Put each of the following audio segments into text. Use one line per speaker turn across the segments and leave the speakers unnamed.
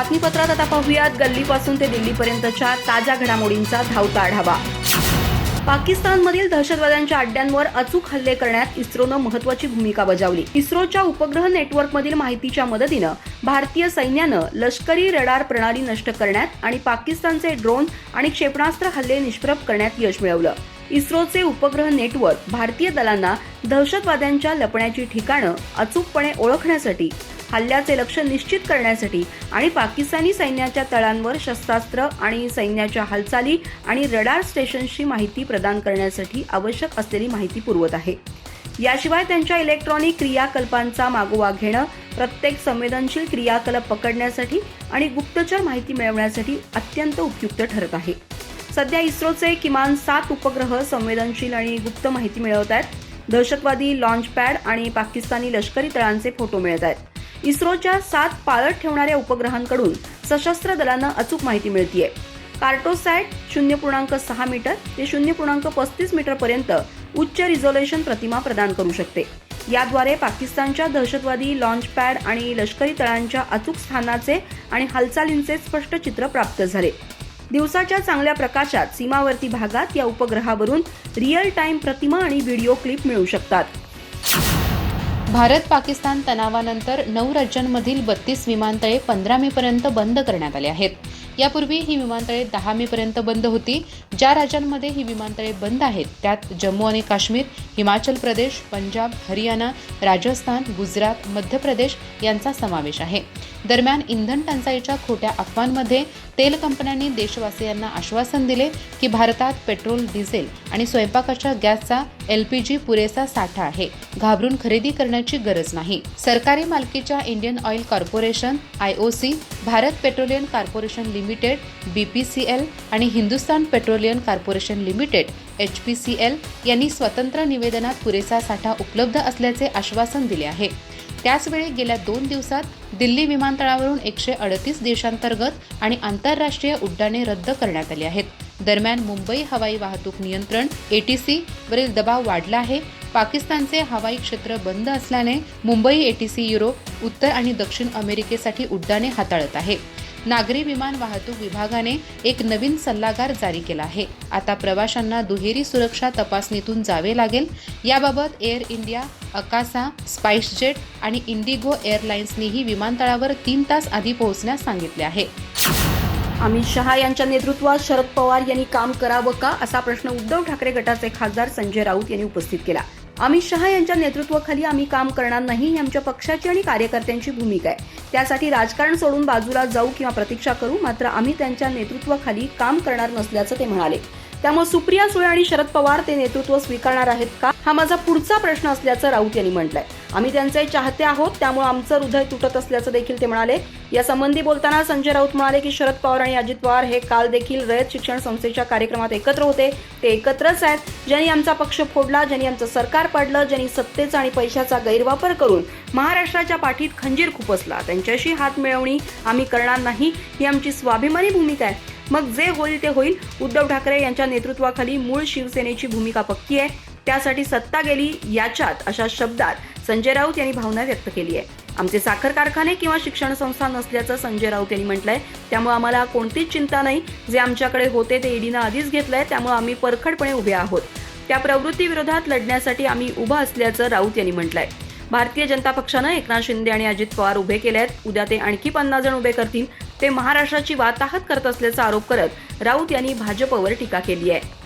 बातमीपत्रात आता पाहूयात. गल्लीपासून ते दिल्लीपर्यंतच्या ताज्या घडामोडींचा धावता आढावा. पाकिस्तानमधील दहशतवाद्यांच्या अड्ड्यांवर अचूक हल्ले करण्यात इस्रोनं महत्वाची भूमिका बजावली. इस्रोच्या उपग्रह नेटवर्कमधील माहितीच्या मदतीनं भारतीय सैन्यानं लष्करी रडार प्रणाली नष्ट करण्यात आणि पाकिस्तानचे ड्रोन आणि क्षेपणास्त्र हल्ले निष्प्रभ करण्यात यश मिळवलं. इस्रोचे उपग्रह नेटवर्क भारतीय दलांना दहशतवाद्यांच्या लपण्याची ठिकाणं अचूकपणे ओळखण्यासाठी हल्ल्याचे लक्ष निश्चित करण्यासाठी आणि पाकिस्तानी सैन्याच्या तळांवर शस्त्रास्त्र आणि सैन्याच्या हालचाली आणि रडार स्टेशनशी माहिती प्रदान करण्यासाठी आवश्यक असलेली माहिती पुरवत आहे. याशिवाय त्यांच्या इलेक्ट्रॉनिक क्रियाकल्पांचा मागोवा घेणं प्रत्येक संवेदनशील क्रियाकलाप पकडण्यासाठी आणि गुप्तचर माहिती मिळवण्यासाठी अत्यंत उपयुक्त ठरत आहे. सध्या इस्रोचे किमान सात उपग्रह संवेदनशील आणि गुप्त माहिती मिळवत आहेत. दहशतवादी लॉन्च पॅड आणि पाकिस्तानी लष्करी तळांचे फोटो मिळत आहेत. इस्रोच्या सात पाळत ठेवणाऱ्या उपग्रहांकडून सशस्त्र दलांना अचूक माहिती मिळतीये. कार्टोसॅट शून्य पूर्णांक सहा मीटर ते शून्य पूर्णांक पस्तीस मीटर पर्यंत उच्च रिझोल्युशन प्रतिमा प्रदान करू शकते. याद्वारे पाकिस्तानच्या दहशतवादी लॉन्च पॅड आणि लष्करी तळांच्या अचूक स्थानाचे आणि हालचालींचे स्पष्ट चित्र प्राप्त झाले. दिवसाच्या चांगल्या प्रकाशात सीमावर्ती भागात या उपग्रहावरून रिअल टाइम प्रतिमा आणि व्हिडिओ क्लिप मिळू शकतात.
भारत पाकिस्तान तणावानंतर नऊ राज्यांमधील बत्तीस विमानतळे पंधरा मे पर्यंत बंद करण्यात आले आहेत. यापूर्वी ही विमानतळे दहा मे पर्यंत बंद होती. ज्या राज्यांमध्ये ही विमानतळे बंद आहेत त्यात जम्मू आणि काश्मीर हिमाचल प्रदेश पंजाब हरियाणा राजस्थान गुजरात मध्य प्रदेश यांचा समावेश आहे. दरम्यान इंधन टंचाईच्या खोट्या अफवांमध्ये तेल कंपन्यांनी देशवासियांना आश्वासन दिले की भारतात पेट्रोल डिझेल आणि स्वयंपाकाच्या गॅसचा एलपीजी पुरेसा साठा आहे. घाबरून खरेदी करण्याची गरज नाही. सरकारी मालकीच्या Indian Oil Corporation IOC Bharat Petroleum Corporation Limited BPCL आणि Hindustan Petroleum Corporation Limited H P C L यांनी स्वतंत्र निवेदनात पुरेसा साठा उपलब्ध असल्याचे आश्वासन दिले आहे. त्याचवेळी गेल्या दोन दिवसात दिल्ली विमानतळावरून एकशे अडतीस देशांतर्गत आणि आंतरराष्ट्रीय उड्डाणे रद्द करण्यात आली आहेत. दरम्यान मुंबई हवाई वाहतूक नियंत्रण एटीसी वरील दबाव वाढला आहे. पाकिस्तानचे हवाई क्षेत्र बंद असल्याने मुंबई एटीसी युरोप उत्तर आणि दक्षिण अमेरिकेसाठी उड्डाणे हाताळत आहे. नागरी विमान वाहतूक विभागाने एक नवीन सल्लागार जारी केला आहे. आता प्रवाशांना दुहेरी सुरक्षा तपासणीतून जावे लागेल. याबाबत एअर इंडिया अकासा स्पाइसजेट आणि इंडिगो एअरलाइन्सनीही विमानतळावर तीन तास आधी पोहोचण्यास सांगितले आहे.
अमित शहा यांच्या नेतृत्वात शरद पवार यांनी काम करावं का असा प्रश्न उद्धव ठाकरे गटाचे खासदार संजय राऊत यांनी उपस्थित केला. अमित शहा यांच्या नेतृत्वाखाली आम्ही काम करणार नाही ही आमच्या पक्षाची आणि कार्यकर्त्यांची भूमिका आहे. त्यासाठी राजकारण सोडून बाजूला जाऊ किंवा प्रतीक्षा करू मात्र आम्ही त्यांच्या नेतृत्वाखाली काम करणार नसल्याचं ते म्हणाले. त्यामुळे सुप्रिया सुळे आणि शरद पवार ते नेतृत्व स्वीकारणार आहेत का? हा माझा पुढचा प्रश्न असल्याचं राऊत यांनी म्हटलंय. आम्ही त्यांचे चाहते आहोत त्यामुळे आमचं हृदय तुटत असल्याचं देखील ते म्हणाले. या संबंधी बोलताना संजय राऊत म्हणाले की शरद पवार आणि अजित पवार हे काल देखील रयत शिक्षण संस्थेच्या कार्यक्रमात एकत्र होते. ते एकत्रच आहेत. ज्यांनी आमचा पक्ष फोडला ज्यांनी आमचं सरकार पाडलं ज्यांनी सत्तेचा आणि पैशाचा गैरवापर करून महाराष्ट्राच्या पाठीत खंजीर खुपसला. त्यांच्याशी हात मिळवणी आम्ही करणार नाही ही आमची स्वाभिमानी भूमिका आहे. मग जे होईल ते होईल. उद्धव ठाकरे यांच्या नेतृत्वाखाली मूळ शिवसेनेची भूमिका पक्की आहे. त्यासाठी सत्ता गेली याच्यात अशा शब्दात संजय राऊत यांनी भावना व्यक्त केली आहे. आमचे साखर कारखाने किंवा शिक्षण संस्था नसल्याचं संजय राऊत यांनी म्हटलंय. त्यामुळे आम्हाला कोणतीच चिंता नाही. जे आमच्याकडे होते ते ईडीनं आधीच घेतलंय. त्यामुळे आम्ही परखडपणे उभे आहोत. त्या प्रवृत्तीविरोधात लढण्यासाठी आम्ही उभं असल्याचं राऊत यांनी म्हटलंय. भारतीय जनता पक्षानं एकनाथ शिंदे आणि अजित पवार उभे केले आहेत उद्या ते आणखी पन्नास जण उभे करतील. ते महाराष्ट्राची वाताहत करत असल्याचा आरोप करत राऊत यांनी भाजपवर टीका केली आहे.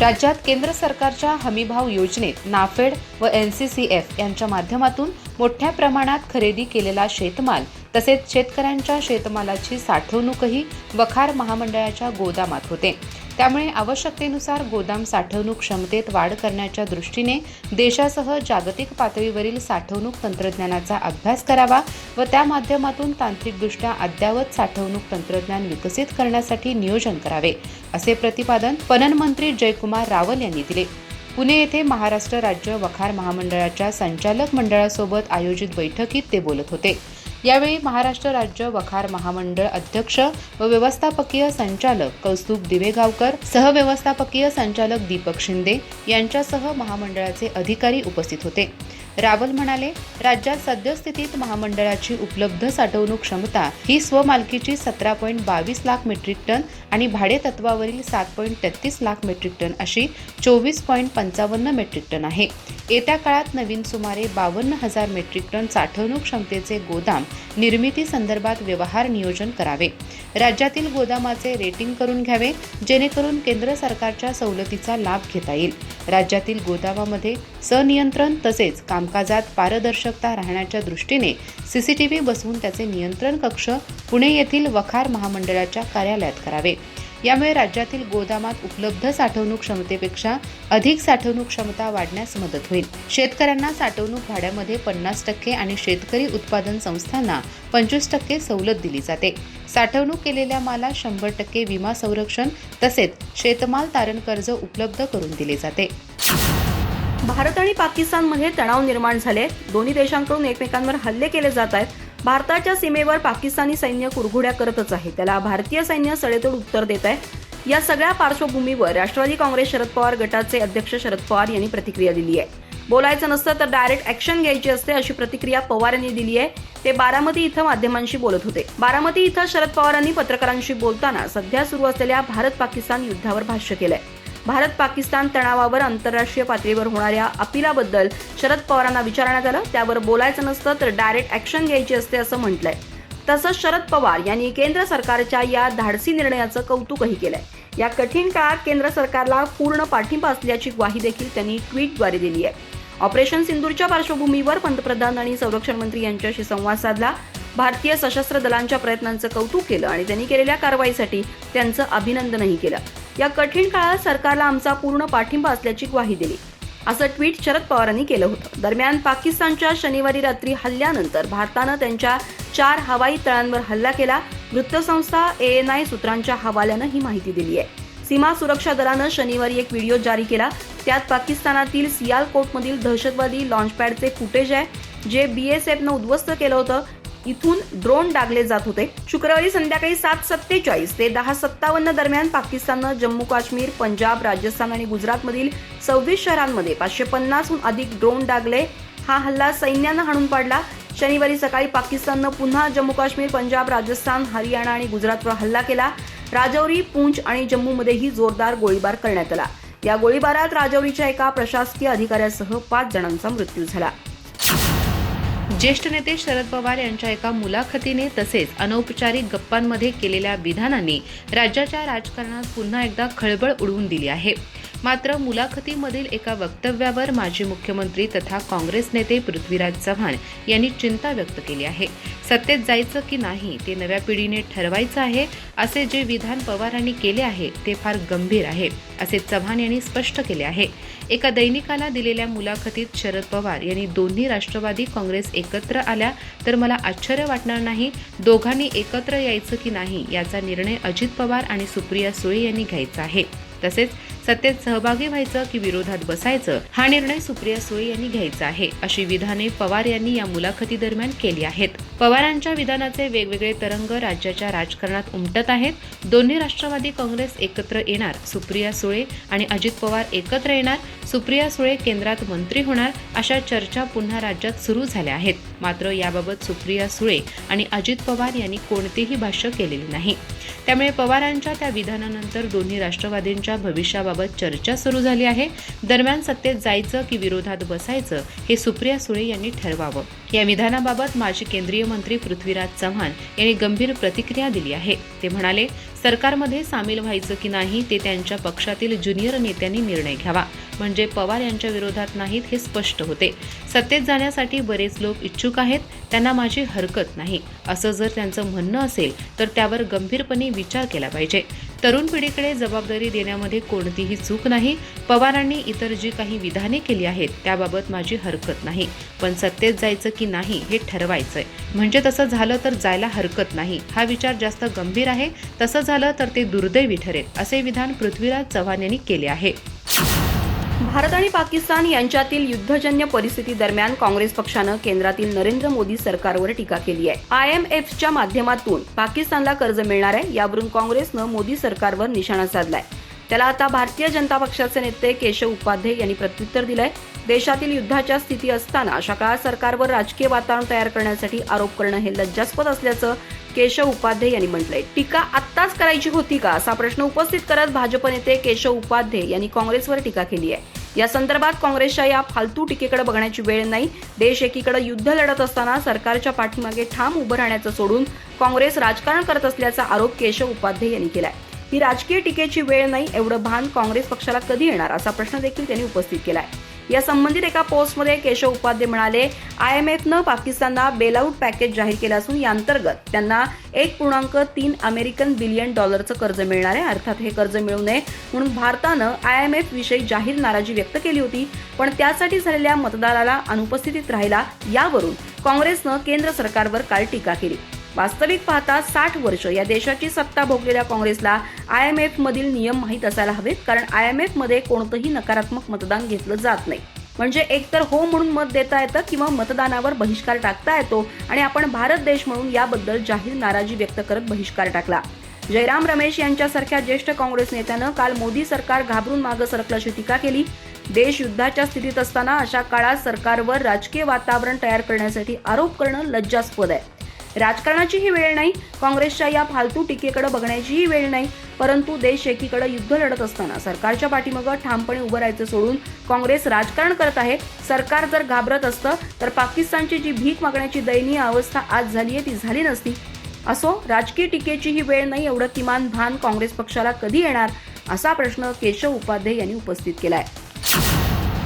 राज्यात केंद्र सरकारच्या हमीभाव योजनेत नाफेड व एन सी सी एफ यांच्या माध्यमातून मोठ्या प्रमाणात खरेदी केलेला शेतमाल तसेच शेतकऱ्यांच्या शेतमालाची साठवणूकही वखार महामंडळाच्या गोदामात होते. त्यामुळे आवश्यकतेनुसार गोदाम साठवणूक क्षमतेत वाढ करण्याच्या दृष्टीने देशासह जागतिक पातळीवरील साठवणूक तंत्रज्ञानाचा अभ्यास करावा व त्या माध्यमातून तांत्रिकदृष्ट्या अद्ययावत साठवणूक तंत्रज्ञान विकसित करण्यासाठी नियोजन करावे असे प्रतिपादन पणन मंत्री जयकुमार रावल यांनी दिले. पुणे येथे महाराष्ट्र राज्य वखार महामंडळाच्या संचालक मंडळासोबत आयोजित बैठकीत ते बोलत होते. यावेळी महाराष्ट्र राज्य वखार महामंडळ अध्यक्ष व व्यवस्थापकीय संचालक कौस्तुभ दिवेगावकर सहव्यवस्थापकीय संचालक दीपक शिंदे यांच्यासह महामंडळाचे अधिकारी उपस्थित होते. रावल म्हणाले राज्यात सद्यस्थितीत महामंडळाची उपलब्ध साठवणूक क्षमता ही स्वमालकीची सतरा पॉईंट बावीस लाख मेट्रिक टन आणि भाडे तत्वावरील सात पॉईंट तेहतीस लाख मेट्रिक टन अशी चोवीस पॉईंट पंचावन्न मेट्रिक टन आहे. येत्या काळात नवीन सुमारे बावन्न हजार मेट्रिक टन साठवणूक क्षमतेचे गोदाम निर्मिती संदर्भात व्यवहार नियोजन करावे. राज्यातील गोदामाचे रेटिंग करून घ्यावे जेणेकरून केंद्र सरकारच्या सवलतीचा लाभ घेता येईल. राज्यातील गोदामामध्ये सनियंत्रण तसेच कामकाजात पारदर्शकता राहण्याच्या दृष्टीने सीसीटीव्ही बसवून त्याचे नियंत्रण कक्ष पुणे येथील वखार महामंडळाच्या कार्यालयात करावे. यामुळे राज्यातील गोदामात उपलब्ध साठवणूक क्षमतेपेक्षा अधिक साठवणूक क्षमता वाढण्यास मदत होईल. शेतकऱ्यांना साठवणूक भाड्यामध्ये पन्नास टक्के आणि शेतकरी उत्पादन संस्थांना पंचवीस टक्के सवलत दिली जाते. साठवणूक केलेल्या माला शंभर टक्के विमा संरक्षण तसेच शेतमाल तारण कर्ज उपलब्ध करून दिले जाते.
भारत आणि पाकिस्तानमध्ये तणाव निर्माण झाले. दोन्ही देशांकडून एकमेकांवर हल्ले केले जात आहेत. भारताच्या सीमेवर पाकिस्तानी सैन्य कुरघुड्या करतच आहे. त्याला भारतीय सैन्य सडेतोड उत्तर देत आहे. या सगळ्या पार्श्वभूमीवर राष्ट्रवादी काँग्रेस शरद पवार गटाचे अध्यक्ष शरद पवार यांनी प्रतिक्रिया दिली आहे. बोलायचं नसतं तर डायरेक्ट ऍक्शन घ्यायची असते अशी प्रतिक्रिया पवार यांनी दिली आहे. ते बारामती इथं माध्यमांशी बोलत होते. बारामती इथं शरद पवारांनी पत्रकारांशी बोलताना सध्या सुरू असलेल्या भारत पाकिस्तान युद्धावर भाष्य केलंय. भारत पाकिस्तान तणावावर आंतरराष्ट्रीय पातळीवर होणाऱ्या अपिलाबद्दल शरद पवारांना विचारण्यात आलं. त्यावर बोलायचं नसतं तर डायरेक्ट ऍक्शन घ्यायची असते असं म्हटलंय. तसंच शरद पवार यांनी केंद्र सरकारच्या या धाडसी निर्णयाचं कौतुकही केलंय. या कठीण काळात केंद्र सरकारला पूर्ण पाठिंबा असल्याची ग्वाही देखील त्यांनी ट्विटद्वारे दिली आहे. ऑपरेशन सिंदूरच्या पार्श्वभूमीवर पंतप्रधान आणि संरक्षण मंत्री यांच्याशी संवाद साधला. भारतीय सशस्त्र दलांच्या प्रयत्नांचं कौतुक केलं आणि त्यांनी केलेल्या कारवाईसाठी त्यांचं अभिनंदनही केलं. या कठीण काळात सरकारला आमचा पूर्ण पाठिंबा असल्याची ग्वाही दिली. असं ट्विट शरद पवारांनी केलं होतं. दरम्यान पाकिस्तानच्या शनिवारी रात्री हल्ल्यानंतर भारतानं त्यांच्या चार हवाई तळांवर हल्ला केला. वृत्तसंस्था एएनआय सूत्रांच्या हवाल्यानं ही माहिती दिली आहे. सीमा सुरक्षा दलानं शनिवारी एक व्हिडिओ जारी केला. त्यात पाकिस्तानातील सियालकोटमधील दहशतवादी लॉन्चपॅडचे फुटेज आहे जे बीएसएफनं उद्ध्वस्त केलं होतं. इथून ड्रोन डागले जात होते. शुक्रवारी संध्याकाळी सात सत्तेचाळीस ते दहा सत्तावन्न दरम्यान पाकिस्ताननं जम्मू काश्मीर पंजाब राजस्थान आणि गुजरातमधील सव्वीस शहरांमध्ये पाचशे पन्नासहून अधिक ड्रोन डागले. हा हल्ला सैन्यानं हाणून पाडला. शनिवारी सकाळी पाकिस्ताननं पुन्हा जम्मू काश्मीर पंजाब राजस्थान हरियाणा आणि गुजरातवर हल्ला केला. राजौरी पूंछ आणि जम्मूमध्येही जोरदार गोळीबार करण्यात आला. या गोळीबारात राजौरीच्या एका प्रशासकीय अधिकाऱ्यासह पाच जणांचा मृत्यू झाला.
ज्येष्ठ नेते शरद पवार यांच्या एका मुलाखतीने तसेच अनौपचारिक गप्पांमध्ये केलेल्या विधानांनी राज्याच्या राजकारणात पुन्हा एकदा खळबळ उडवून दिली आहे. मात्र मुलाखतीमधील एका वक्तव्यावर माजी मुख्यमंत्री तथा काँग्रेस नेते पृथ्वीराज चव्हाण यांनी चिंता व्यक्त केली आहे. सत्तेत जायचं की नाही ते नव्या पिढीने ठरवायचं आहे असे जे विधान पवारांनी केले आहे ते फार गंभीर आहे असे चव्हाण यांनी स्पष्ट केले आहे. एका दैनिकाला दिलेल्या मुलाखतीत शरद पवार यांनी दोन्ही राष्ट्रवादी काँग्रेस एकत्र आल्या तर मला आश्चर्य वाटणार नाही दोघांनी एकत्र यायचं की नाही याचा निर्णय अजित पवार आणि सुप्रिया सुळे यांनी घ्यायचा आहे. तसेच सत्तेत सहभागी व्हायचं की विरोधात बसायचं हा निर्णय सुप्रिया सुळे यांनी घ्यायचा आहे अशी विधाने पवार यांनी या मुलाखतीदरम्यान केली आहेत. पवारांच्या विधानाचे वेगवेगळे तरंग राज्याच्या राजकारणात उमटत आहेत. दोन्ही राष्ट्रवादी काँग्रेस एकत्र येणार सुप्रिया सुळे आणि अजित पवार एकत्र येणार सुप्रिया सुळे केंद्रात मंत्री होणार अशा चर्चा पुन्हा राज्यात सुरू झाल्या आहेत. मात्र याबाबत सुप्रिया सुळे आणि अजित पवार यांनी कोणतेही भाष्य केलेले नाही. त्यामुळे पवारांच्या त्या विधानानंतर दोन्ही राष्ट्रवादींच्या भविष्याबाबत चर्चा सुरू झाली आहे. दरम्यान सत्तेत जायचं की विरोधात बसायचं हे सुप्रिया सुळे यांनी ठरवावं. या विधानाबाबत माजी केंद्रीय मंत्री पृथ्वीराज चव्हाण यांनी गंभीर प्रतिक्रिया दिली आहे. ते म्हणाले सरकारमध्ये सामील व्हायचं की नाही ते त्यांच्या पक्षातील ज्युनियर नेत्यांनी निर्णय घ्यावा. म्हणजे पवार यांच्या विरोधात नाहीत हे स्पष्ट होते. सत्तेत जाण्यासाठी बरेच लोक इच्छुक आहेत त्यांना माझी हरकत नाही. असं जर त्यांचं म्हणणं असेल तर त्यावर गंभीरपणे विचार केला पाहिजे. तरुण पिढीकडे जबाबदारी देण्यामध्ये कोणतीही चूक नाही. पवारांनी इतर जी काही विधाने केली आहेत त्याबाबत माझी हरकत नाही. पण सत्तेत जायचं की नाही हे ठरवायचंय. म्हणजे तसं झालं तर जायला हरकत नाही. हा विचार जास्त गंभीर आहे. तसं झालं तर ते दुर्दैवी ठरेल असे विधान पृथ्वीराज चव्हाण यांनी केले आहे.
भारत आणि पाकिस्तान यांच्यातील युद्धजन्य परिस्थिती दरम्यान काँग्रेस पक्षानं केंद्रातील नरेंद्र मोदी सरकारवर टीका केली आहे. आय एम एफच्या माध्यमातून पाकिस्तानला कर्ज मिळणार आहे यावरून काँग्रेसनं मोदी सरकारवर निशाणा साधलाय. त्याला आता भारतीय जनता पक्षाचे नेते केशव उपाध्ये यांनी प्रत्युत्तर दिलंय. देशातील युद्धाच्या स्थिती असताना अशा काळात सरकारवर राजकीय वातावरण तयार करण्यासाठी आरोप करणं हे लज्जास्पद असल्याचं केशव उपाध्ये यांनी म्हटलंय. टीका आत्ताच करायची होती का? असा प्रश्न उपस्थित करत भाजप नेते केशव उपाध्ये यांनी काँग्रेसवर टीका केली आहे. या संदर्भात काँग्रेसच्या या फालतू टीकेकडे बघण्याची वेळ नाही. देश एकीकडे युद्ध लढत असताना सरकारच्या पाठीमागे ठाम उभं राहण्याचं सोडून काँग्रेस राजकारण करत असल्याचा आरोप केशव उपाध्ये यांनी केलाय. ही राजकीय टीकेची वेळ नाही एवढं भान काँग्रेस पक्षाला कधी येणार असा प्रश्न देखील त्यांनी उपस्थित केलाय. या संबंधित एका पोस्टमध्ये केशव उपाध्ये म्हणाले आय एम एफनं पाकिस्तानला बेलआउट पॅकेज जाहीर केलं असून या अंतर्गत त्यांना एक पूर्णांक तीन अमेरिकन बिलियन डॉलरचं कर्ज मिळणार आहे. अर्थात हे कर्ज मिळू नये. म्हणून भारतानं आय एम एफ विषयी जाहीर नाराजी व्यक्त केली होती. पण त्यासाठी झालेल्या मतदाराला अनुपस्थितीत राहिला यावरून काँग्रेसनं केंद्र सरकारवर काल टीका केली. वास्तविक पाहता साठ वर्ष या देशाची सत्ता भोगलेल्या काँग्रेसला आय एम एफ मधील नियम माहीत असायला हवेत कारण आय एम एफमध्ये कोणतंही नकारात्मक मतदान घेतलं जात नाही. म्हणजे एकतर हो म्हणून मत देता येतं किंवा मतदानावर बहिष्कार टाकता येतो आणि आपण भारत देश म्हणून याबद्दल जाहीर नाराजी व्यक्त करत बहिष्कार टाकला. जयराम रमेश यांच्यासारख्या ज्येष्ठ काँग्रेस नेत्यानं काल मोदी सरकार घाबरून मागं सरकल्याची टीका केली. देश युद्धाच्या स्थितीत असताना अशा काळात सरकारवर राजकीय वातावरण तयार करण्यासाठी आरोप करणं लज्जास्पद आहे. राजकारणाचीही वेळ नाही काँग्रेसच्या या फालतू टीकेकडे बघण्याचीही वेळ नाही परंतु देश एकीकडे युद्ध लढत असताना सरकारच्या पाठीमागं ठामपणे उभं राहायचं सोडून काँग्रेस राजकारण करत आहे. सरकार जर घाबरत असतं तर पाकिस्तानची जी भीक मागण्याची दयनीय अवस्था आज झाली आहे ती झाली नसती. असो राजकीय टीकेची ही वेळ नाही एवढं किमान भान काँग्रेस पक्षाला कधी येणार असा प्रश्न केशव उपाध्ये यांनी उपस्थित केला
आहे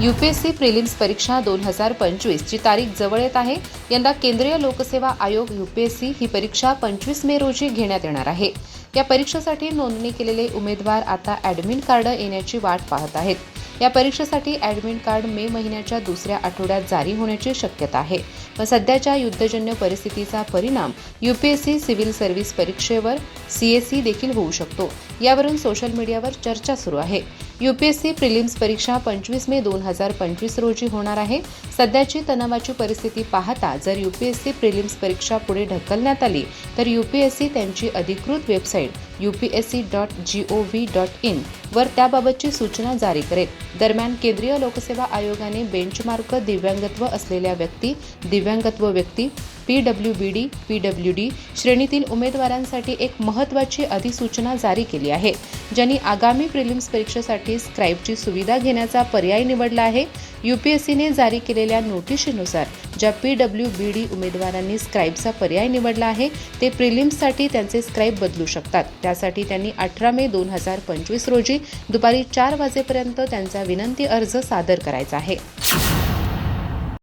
U P S C prelims परीक्षा दोन हजार पंचवीसची तारीख जवळ येत आहे. यंदा केंद्रीय लोकसेवा आयोग यू पी एस सी ही परीक्षा पंचवीस मे रोजी घेण्यात येणार आहे. या परीक्षेसाठी नोंदणी केलेले उमेदवार आता ॲडमिट कार्ड येण्याची वाट पाहत आहेत. या परीक्षेसाठी ॲडमिट कार्ड मे महिन्याच्या दुसऱ्या आठवड्यात जारी होण्याची शक्यता आहे. पण सध्याच्या युद्धजन्य परिस्थितीचा परिणाम U P S C civil service परीक्षेवर C S C देखील होऊ शकतो. यावरून सोशल मीडियावर चर्चा सुरू आहे. U P S C prelims परीक्षा पंचवीस मे दोन हजार पंचवीस रोजी होणार आहे. सध्याची तणावाची परिस्थिती पाहता जर U P S C prelims परीक्षा पुढे ढकलण्यात आली तर यू पी एस सी त्यांची अधिकृत website U P S C dot G O V dot in वर त्याबाबतची सूचना जारी करेल. दरम्यान केंद्रीय लोकसेवा आयोगाने बेंचमार्क दिव्यांगत्व असलेल्या व्यक्ती दिव्यांगत्व व्यक्ती P W B D P W D श्रेणीतील उमेदवारांसाठी एक महत्त्वाची अधिसूचना जारी केली आहे ज्यांनी आगामी प्रिलिम्स परीक्षेसाठी स्क्राईबची सुविधा घेण्याचा पर्याय निवडला आहे. यू पी एस सीने जारी केलेल्या नोटिशीनुसार ज्या पी डब्ल्यू बी डी उमेदवारांनी स्क्राईबचा पर्याय निवडला आहे ते प्रिलिम्ससाठी त्यांचे स्क्राईब बदलू शकतात. त्यासाठी त्यांनी अठरा मे दोन हजार पंचवीस रोजी दुपारी चार वाजेपर्यंत त्यांचा विनंती अर्ज सादर करायचा आहे.